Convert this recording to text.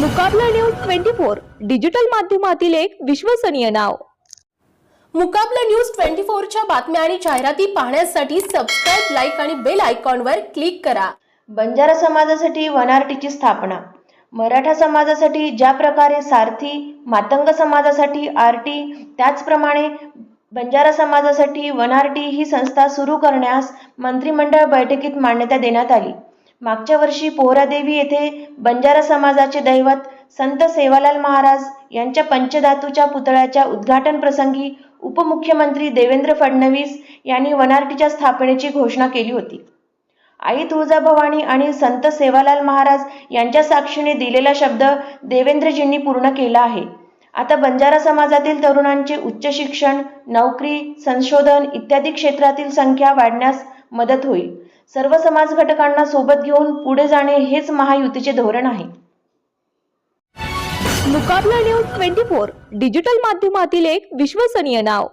Mukabla news twenty four. Digital माध्यमातील एक विश्वसनीय नाव. मुकाबला न्यूज ट्वेंटी फोरच्या बातम्या आणि जाहिराती पाहण्यासाठी सबस्क्राईब लाईक आणि बेल आयकॉनवर क्लिक करा. बंजारा समाजासाठी वनारटीची स्थापना. मराठा समाजासाठी ज्या प्रकारे सारथी मातंग समाजासाठी आरटी त्याचप्रमाणे बंजारा समाजासाठी वनारटी ही संस्था सुरू करण्यास मंत्रिमंडळ बैठकीत मान्यता देण्यात आली. मागच्या वर्षी पोहरादेवी येथे बंजारा समाजाचे दैवत संत सेवालाल महाराज यांच्या पंचधातूच्या पुतळ्याच्या उद्घाटन प्रसंगी उपमुख्यमंत्री देवेंद्र फडणवीस यांनी वनारटीच्या स्थापनेची घोषणा केली होती. आई तुळजाभवानी आणि संत सेवालाल महाराज यांच्या साक्षीने दिलेला शब्द देवेंद्रजींनी पूर्ण केला आहे. आता बंजारा समाजातील तरुणांचे उच्च शिक्षण नोकरी संशोधन इत्यादी क्षेत्रातील संख्या वाढण्यास मदत होईल. सर्व समाज घटकांना सोबत घेऊन पुढे जाणे हेच महायुतीचे धोरण आहे. Mukabla news twenty four digital माध्यमातील एक विश्वसनीय नाव.